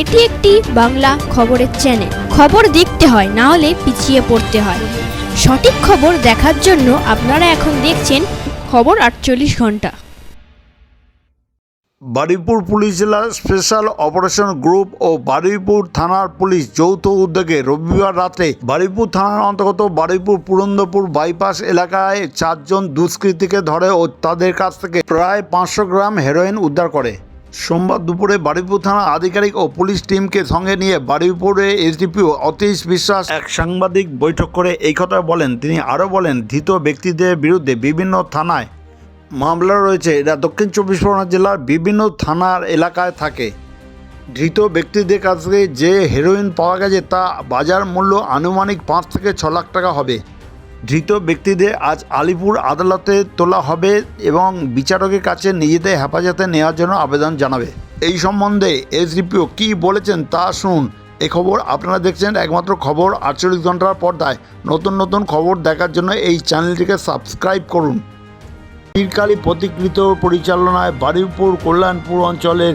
এটি একটি বাংলা খবরের চ্যানেল খবর দেখতে হয়, না হলে পিছিয়ে পড়তে হয়। সঠিক খবর দেখার জন্য আপনারা এখন দেখছেন খবর আটচল্লিশ ঘণ্টা। বারুইপুর পুলিশ জেলার স্পেশাল অপারেশন গ্রুপ ও বারুইপুর থানার পুলিশ যৌথ উদ্যোগে রবিবার রাতে বারুইপুর থানার অন্তর্গত বারুইপুর পুরন্দপুর বাইপাস এলাকায় চারজন দুষ্কৃতীকে ধরে ও তাদের কাছ থেকে প্রায় পাঁচশো গ্রাম হেরোইন উদ্ধার করে। সোমবার দুপুরে বারুইপুর থানা আধিকারিক ও পুলিশ টিমকে সঙ্গে নিয়ে বারুইপুরে এসডিপিও অতীশ বিশ্বাস এক সাংবাদিক বৈঠক করে এই কথা বলেন। তিনি আরও বলেন, ধৃত ব্যক্তিদের বিরুদ্ধে বিভিন্ন থানায় মামলা রয়েছে। এরা দক্ষিণ চব্বিশ পরগনা জেলার বিভিন্ন থানার এলাকায় থাকে। ধৃত ব্যক্তিদের কাছে যে হেরোইন পাওয়া গেছে তা বাজার মূল্য আনুমানিক পাঁচ থেকে ছ লাখ টাকা হবে। ধৃত ব্যক্তিদের আজ আলিপুর আদালতে তোলা হবে এবং বিচারকের কাছে নিজেদের হেফাজতে নেওয়ার জন্য আবেদন জানাবে। এই সম্বন্ধে এসডিপিও কী বলেছেন তা শুনুন। এ খবর আপনারা দেখছেন একমাত্র খবর। আটচল্লিশ ঘণ্টার পর্দায় নতুন নতুন খবর দেখার জন্য এই চ্যানেলটিকে সাবস্ক্রাইব করুন। বীরকালী প্রতিকৃত পরিচালনায় বারুইপুর, কল্যাণপুর অঞ্চলের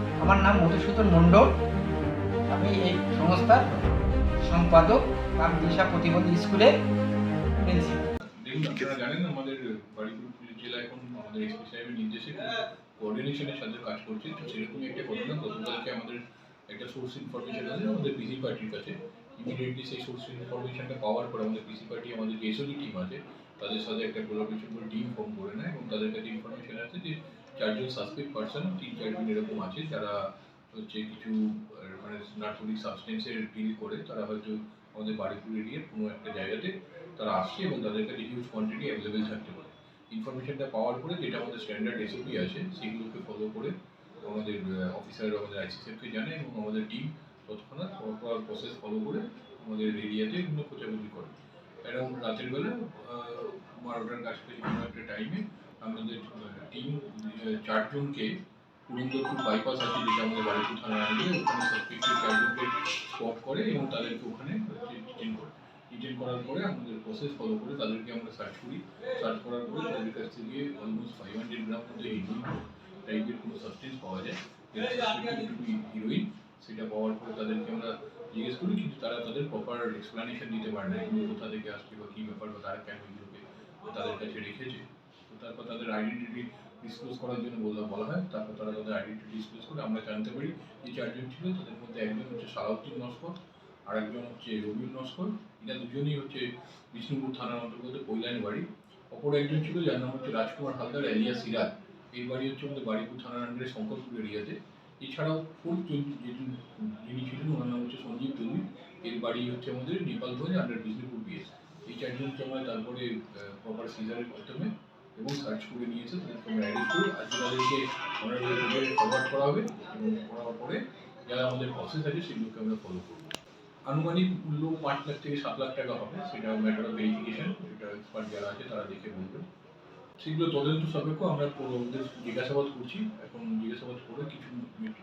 আমার নাম মধুসূদন মণ্ডল। আমি এই সংস্থার সম্পাদক রাম দিশা প্রতিবন্ধী স্কুলের প্রিন্সিপাল। জানেন আমাদের জেলা এখন আমাদের এসপি সাহেবের নির্দেশে কোঅর্ডিনেশনের সাথে কাজ করছে। তো একটা ঘটনা গতকালকে আমাদের একটা সোর্স ইনফরমেশন আছে আমাদের পিসি পার্টির কাছে। ইমিডিয়েটলি সেই সোর্স ইনফরমেশনটা পাওয়ার পরে আমাদের পিসি পার্টি আমাদের যে টিম আছে, তাদের সাথে একটা কোলাবোরেশন করে টিম ফর্ম করে নেয় এবং তাদের কাছে ইনফরমেশন আছে যে চারজন সাসপেক্ট পার্সন তিন চারজন এরকম আছে, যারা হচ্ছে কিছু মানে নার্কোটিক সাবস্টেন্সের ডিল করে, তারা হয়তো আমাদের বাড়িপুর এরিয়ার কোনো একটা জায়গাতে তারা আসছে এবং তাদের কাছে হিউজ কোয়ান্টিটি অ্যাভেলেবেল থাকতে পারে। ইনফরমেশনটা পাওয়ার পরে যেটা আমাদের স্ট্যান্ডার্ড এসওপি আছে, সেগুলোকে ফলো করে আমাদের অফিসার আমাদের আইসিসিএফকে জানে এবং আমাদের টিম তৎক্ষণাৎ প্রপার প্রসেস ফলো করে আমাদের এরিয়াতে এগুলো খোঁজাখুঁজি করে। এরকম রাতের বেলা বারোটার কাছাকাছি কোনো একটা টাইমে আমাদের টিম চারজনকে পুরন্দরপুর বাইপাস আছে, যেটা আমাদের বাড়িপুর থানার আগে ওখানে সাসপেক্টেড চারজনকে স্পট করে এবং তাদেরকে ওখানে ডিটেন করে। ডিটেন করার পরে আমাদের প্রসেস ফলো করে তাদেরকে আমরা সার্চ করি। সার্চ করার পরে তাদের কাছ থেকে অলমোস্ট ফাইভ হান্ড্রেড গ্রাম মধ্যে হিরোইন টাইপের কোনো সাবস্টেন্স পাওয়া যায়। হিরোইন সেটা পাওয়ার পরে তাদেরকে আমরা জিজ্ঞেস করি, কিন্তু তারা তাদের প্রপার এক্সপ্লানেশন দিতে পারে না কোথা থেকে আসছে বা কী ব্যাপার বা তারা কেন এগুলোকে তাদের কাছে রেখেছে। তারপর তাদের আইডেন্টিটি ডিসক্লোজ করার জন্য বলা বলা হয়। তারপর তারা তাদের আইডেন্টিটি ডিসক্লোজ করে আমরা জানতে পারি যে চারজন ছিল, তাদের মধ্যে একজন হচ্ছে সালাউদ্দিন নস্কর আর একজন হচ্ছে রবিউল নস্কর। এরা দুজনেই হচ্ছে বিষ্ণুপুর থানার অন্তর্গত কৈলানি বাড়ি। অপর একজন ছিল, যার নাম হচ্ছে রাজকুমার হালদার এলিয়া সিরাজ। এই বাড়ি হচ্ছে আমাদের বাড়িপুর থানার আন্ডারে শঙ্করপুর এরিয়াতে। এছাড়াও ফোর্থ যিনি ছিলেন, ওনার নাম হচ্ছে সঞ্জীব তুলু এর বাড়ি হচ্ছে আমাদের নেপালগঞ্জ আন্ডার বিষ্ণুপুর বিএস এই চারজনকে আমরা তারপরে প্রপার সিজারের মাধ্যমে এবং সার্চ করে নিয়েছে তাদেরকে আমরা অ্যারেস্ট করি। আজকে তাদেরকে অনারেবল কোর্টে ফরওয়ার্ড করা হবে, এবং করার পরে যারা আমাদের প্রসেস আছে, সেগুলোকে আমরা ফলো করব। আনুমানিক মূল্য পাঁচ লাখ থেকে সাত লাখ টাকা হবে, সেটা ম্যাটার অফ ভেরিফিকেশন সেটা এক্সপার্ট যারা আছে, তারা দেখে বলবেন সেগুলো তদন্ত সাপেক্ষ, আমরা ওদের জিজ্ঞাসাবাদ করছি। এখন জিজ্ঞাসাবাদ করে কিছু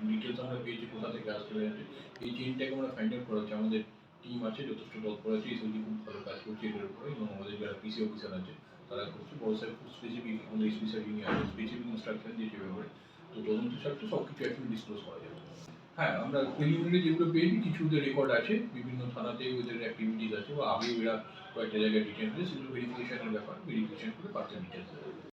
ডিটেলস আমরা পেয়েছি, কোথা থেকে আসতে পেরেছে এই চেনটাকে আমরা ফাইন্ড আউট করা হচ্ছে আমাদের টিম আছে, যথেষ্ট তৎপর আছে এসওজি খুব ভালো কাজ করছে এটার উপরে, এবং আমাদের যারা পিসি অফিসার আছে তারা করছে বড় স্পেসিফিক আমাদের স্যার যিনি আছেন স্পেসিফিক ইনস্ট্রাকশন দিয়েছে ব্যাপারে তো তদন্ত সাথে সব কিছু অ্যাকচুয়ালি ডিসক্লোজ করা যাবে। হ্যাঁ আমরা প্রিলিমিনারি যেগুলো পেয়েছি কিছু ওদের রেকর্ড আছে, বিভিন্ন থানাতে ওদের অ্যাক্টিভিটিস আছে বা আগে ওরা কয়েকটা জায়গায় ডিটেল সেগুলো ভেরিফিকেশনের ব্যাপার ভেরিফিকেশন করে পার্সেন্ট ডিটেলস